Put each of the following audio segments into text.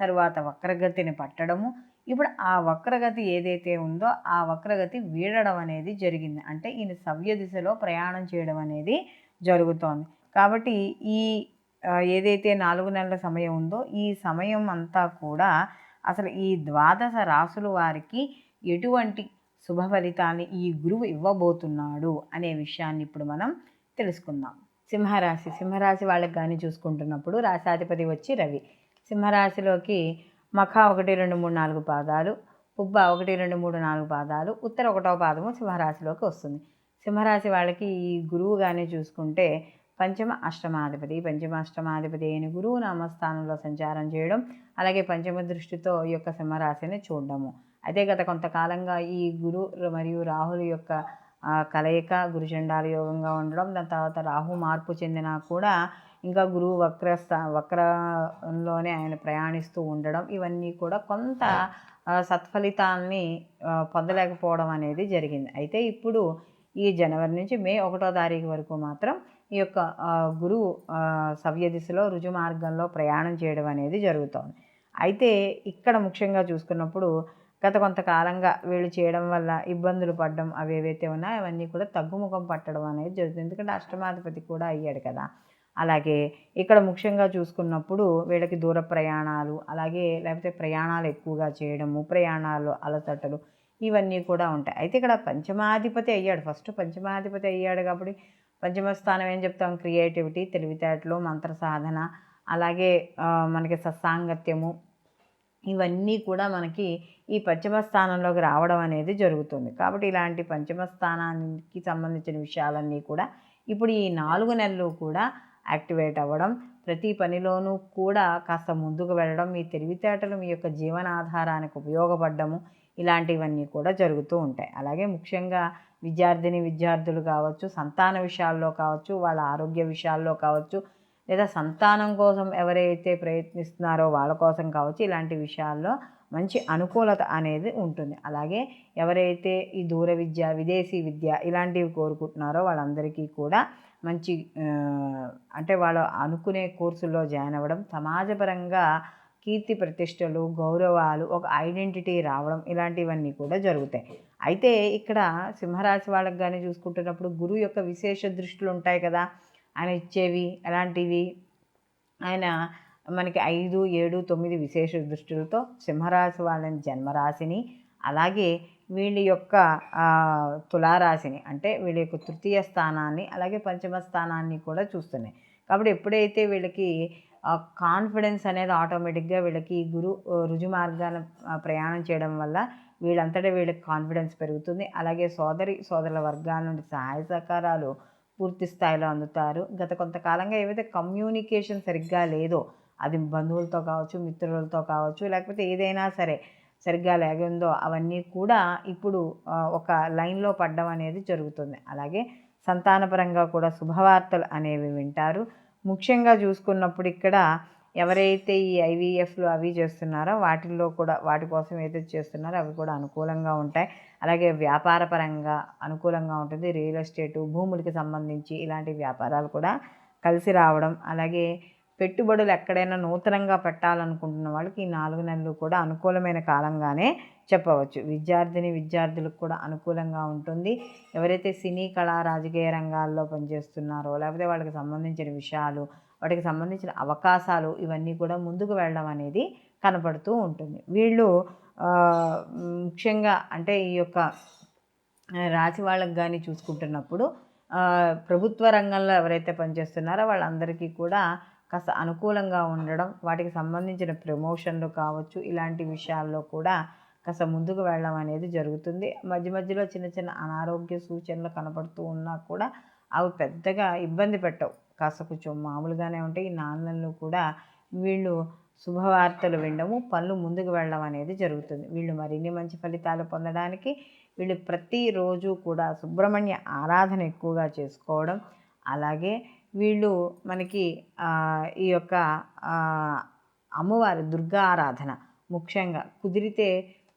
తరువాత వక్రగతిని పట్టడము. ఇప్పుడు ఆ వక్రగతి ఏదైతే ఉందో ఆ వక్రగతి వీడడం అనేది జరిగింది. అంటే ఈయన సవ్య దిశలో ప్రయాణం చేయడం అనేది జరుగుతోంది. కాబట్టి ఈ ఏదైతే నాలుగు నెలల సమయం ఉందో ఈ సమయం అంతా కూడా అసలు ఈ ద్వాదశ రాసుల వారికి ఎటువంటి శుభ ఫలితాన్ని ఈ గురువు ఇవ్వబోతున్నాడు అనే విషయాన్ని ఇప్పుడు మనం తెలుసుకుందాం. సింహరాశి సింహరాశి వాళ్ళకి కానీ చూసుకుంటున్నప్పుడు రాశాధిపతి వచ్చి రవి. సింహరాశిలోకి మఖ ఒకటి రెండు మూడు నాలుగు పాదాలు పుబ్బ ఒకటి రెండు మూడు నాలుగు పాదాలు ఉత్తర ఒకటో పాదము సింహరాశిలోకి వస్తుంది. సింహరాశి వాళ్ళకి ఈ గురువు కానీ చూసుకుంటే పంచమ అష్టమాధిపతి. పంచమ అష్టమాధిపతి అయిన గురువు నామస్థానంలో సంచారం చేయడం అలాగే పంచమ దృష్టితో ఈ యొక్క సింహరాశిని చూడడము. అయితే గత కొంతకాలంగా ఈ గురు మరియు రాహుల యొక్క కలయిక గురుచండాల యోగంగా ఉండడం దాని తర్వాత రాహు మార్పు చెందినా కూడా ఇంకా గురువు వక్రస్థ వక్రంలోనే ఆయన ప్రయాణిస్తూ ఉండడం ఇవన్నీ కూడా కొంత సత్ఫలితాల్ని పొందలేకపోవడం అనేది జరిగింది. అయితే ఇప్పుడు ఈ జనవరి నుంచి మే ఒకటో తారీఖు వరకు మాత్రం ఈ యొక్క గురువు సవ్య దిశలో రుజు మార్గంలో ప్రయాణం చేయడం అనేది జరుగుతోంది. అయితే ఇక్కడ ముఖ్యంగా చూసుకున్నప్పుడు గత కొంతకాలంగా వీళ్ళు చేయడం వల్ల ఇబ్బందులు పడడం అవి ఏవైతే ఉన్నాయో అవన్నీ కూడా తగ్గుముఖం పట్టడం అనేది జరుగుతుంది. ఎందుకంటే అష్టమాధిపతి కూడా అయ్యాడు కదా. అలాగే ఇక్కడ ముఖ్యంగా చూసుకున్నప్పుడు వీళ్ళకి దూర ప్రయాణాలు అలాగే లేకపోతే ప్రయాణాలు ఎక్కువగా చేయడము ప్రయాణాలు అలసటలు ఇవన్నీ కూడా ఉంటాయి. అయితే ఇక్కడ పంచమాధిపతి అయ్యాడు. ఫస్ట్ పంచమాధిపతి అయ్యాడు కాబట్టి పంచమ స్థానం ఏం చెప్తాం? క్రియేటివిటీ తెలివితేటలు మంత్ర సాధన అలాగే మనకి సత్సాంగత్యము ఇవన్నీ కూడా మనకి ఈ పంచమ స్థానంలోకి రావడం అనేది జరుగుతుంది. కాబట్టి ఇలాంటి పంచమ స్థానానికి సంబంధించిన విషయాలన్నీ కూడా ఇప్పుడు ఈ నాలుగు నెలలు కూడా యాక్టివేట్ అవ్వడం ప్రతి పనిలోనూ కూడా కాస్త ముందుకు వెళ్ళడం మీ తెలివితేటలు మీ యొక్క జీవనాధారానికి ఉపయోగపడము ఇలాంటివన్నీ కూడా జరుగుతూ ఉంటాయి. అలాగే ముఖ్యంగా విద్యార్థిని విద్యార్థులు కావచ్చు సంతాన విషయాల్లో కావచ్చు వాళ్ళ ఆరోగ్య విషయాల్లో కావచ్చు లేదా సంతానం కోసం ఎవరైతే ప్రయత్నిస్తున్నారో వాళ్ళ కోసం కావచ్చు ఇలాంటి విషయాల్లో మంచి అనుకూలత అనేది ఉంటుంది. అలాగే ఎవరైతే ఈ దూర విద్య విదేశీ విద్య ఇలాంటివి కోరుకుంటున్నారో వాళ్ళందరికీ కూడా మంచి అంటే వాళ్ళు అనుకునే కోర్సుల్లో జాయిన్ అవ్వడం సమాజపరంగా కీర్తి ప్రతిష్టలు గౌరవాలు ఒక ఐడెంటిటీ రావడం ఇలాంటివన్నీ కూడా జరుగుతాయి. అయితే ఇక్కడ సింహరాశి వాళ్ళకి కానీ చూసుకుంటున్నప్పుడు గురువు యొక్క విశేష దృష్టిలు ఉంటాయి కదా. ఆయన ఇచ్చేవి ఎలాంటివి ఆయన మనకి ఐదు ఏడు తొమ్మిది విశేష దృష్టిలతో సింహరాశి వాళ్ళని జన్మరాశిని అలాగే వీళ్ళ యొక్క తులారాశిని అంటే వీళ్ళ యొక్క తృతీయ స్థానాన్ని అలాగే పంచమ స్థానాన్ని కూడా చూస్తున్నాయి. కాబట్టి ఎప్పుడైతే వీళ్ళకి కాన్ఫిడెన్స్ అనేది ఆటోమేటిక్గా వీళ్ళకి గురు రుజు మార్గాన ప్రయాణం చేయడం వల్ల వీళ్ళంతటా వీళ్ళకి కాన్ఫిడెన్స్ పెరుగుతుంది. అలాగే సోదరి సోదరుల వర్గాల నుండి సహాయ సహకారాలు పూర్తి స్థాయిలో అందుతారు. గత కొంతకాలంగా ఏవైతే కమ్యూనికేషన్ సరిగ్గా లేదో అది బంధువులతో కావచ్చు మిత్రులతో కావచ్చు లేకపోతే ఏదైనా సరే సరిగ్గా లేకుందో అవన్నీ కూడా ఇప్పుడు ఒక లైన్లో పడడం అనేది జరుగుతుంది. అలాగే సంతానపరంగా కూడా శుభవార్తలు అనేవి వింటారు. ముఖ్యంగా చూసుకున్నప్పుడు ఇక్కడ ఎవరైతే ఈ ఐవీఎఫ్లు అవి చేస్తున్నారో వాటిల్లో కూడా వాటి కోసం ఏదైతే చేస్తున్నారో అవి కూడా అనుకూలంగా ఉంటాయి. అలాగే వ్యాపార పరంగా అనుకూలంగా ఉంటుంది. రియల్ ఎస్టేటు భూములకి సంబంధించి ఇలాంటి వ్యాపారాలు కూడా కలిసి రావడం. అలాగే పెట్టుబడులు ఎక్కడైనా నూతనంగా పెట్టాలనుకుంటున్న వాళ్ళకి ఈ నాలుగు నెలలు కూడా అనుకూలమైన కాలంగానే చెప్పవచ్చు. విద్యార్థిని విద్యార్థులకు కూడా అనుకూలంగా ఉంటుంది. ఎవరైతే సినీ కళా రాజకీయ రంగాల్లో పనిచేస్తున్నారో లేకపోతే వాళ్ళకి సంబంధించిన విషయాలు వాటికి సంబంధించిన అవకాశాలు ఇవన్నీ కూడా ముందుకు వెళ్ళడం అనేది కనపడుతూ ఉంటుంది. వీళ్ళు ముఖ్యంగా అంటే ఈ యొక్క రాశి వాళ్ళకి కానీ చూసుకుంటున్నప్పుడు ప్రభుత్వ రంగంలో ఎవరైతే పనిచేస్తున్నారో వాళ్ళందరికీ కూడా కాస్త అనుకూలంగా ఉండడం వాటికి సంబంధించిన ప్రమోషన్లు కావచ్చు ఇలాంటి విషయాల్లో కూడా కాస్త ముందుకు వెళ్ళడం అనేది జరుగుతుంది. మధ్య మధ్యలో చిన్న చిన్న అనారోగ్య సూచనలు కనపడుతూ ఉన్నా కూడా అవి పెద్దగా ఇబ్బంది పెట్టవు. కాస్త కొంచెం మామూలుగానే ఉంటాయి. ఈ నాన్నలను కూడా వీళ్ళు శుభవార్తలు వినడము పనులు ముందుకు వెళ్ళడం అనేది జరుగుతుంది. వీళ్ళు మరిన్ని మంచి ఫలితాలు పొందడానికి వీళ్ళు ప్రతిరోజు కూడా సుబ్రహ్మణ్య ఆరాధన ఎక్కువగా చేసుకోవడం అలాగే వీళ్ళు మనకి ఈ యొక్క అమ్మవారి దుర్గా ఆరాధన ముఖ్యంగా కుదిరితే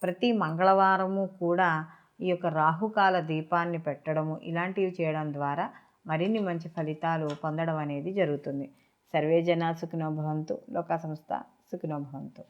ప్రతి మంగళవారము కూడా ఈ యొక్క రాహుకాల దీపాన్ని పెట్టడము ఇలాంటివి చేయడం ద్వారా మరిన్ని మంచి ఫలితాలు పొందడం అనేది జరుగుతుంది. సర్వే జన భవంతు. లోకా సంస్థ సుఖినోభవంతు